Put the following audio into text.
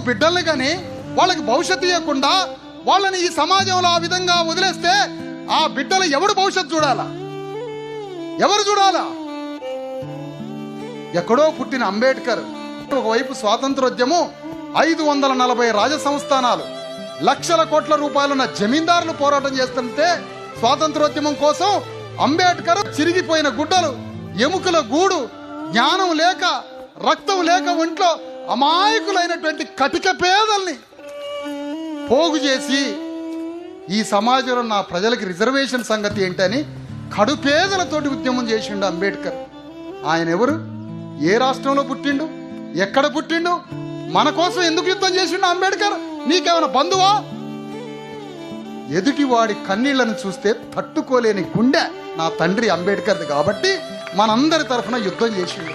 బిడ్డల్ని కానీ వాళ్ళకి భవిష్యత్తు ఇవ్వకుండా వాళ్ళని ఈ సమాజంలో ఆ విధంగా వదిలేస్తే ఆ బిడ్డలు ఎవడు భవిష్యత్తు చూడాలా? ఎవరు చూడాలా? ఎక్కడో పుట్టిన అంబేద్కర్. ఒకవైపు స్వాతంత్రోద్యమం ఐదు వందల నలభై రాజ సంస్థానాలు లక్షల కోట్ల రూపాయలున్న జమీందారులు పోరాటం చేస్తుంటే స్వాతంత్రోద్యమం కోసం అంబేద్కర్ చిరిగిపోయిన గుడ్డలు ఎముకల గూడు జ్ఞానం లేక రక్తం లేక ఒంట్లో అమాయకులైనటువంటి కటిక పేదల్ని పోగు చేసి ఈ సమాజంలో నా ప్రజలకి రిజర్వేషన్ సంగతి ఏంటని కడుపేదలతోటి ఉద్యమం చేసిండు అంబేద్కర్. ఆయన ఎవరు? ఏ రాష్ట్రంలో పుట్టిండు? ఎక్కడ పుట్టిండు? మన కోసం ఎందుకు యుద్ధం చేసిండు అంబేద్కర్? నీకేమైనా బంధువా? ఎదుటివాడి కన్నీళ్ళను చూస్తే తట్టుకోలేని గుండె నా తండ్రి అంబేద్కర్ది కాబట్టి మనందరి తరఫున యుద్ధం చేసిండు.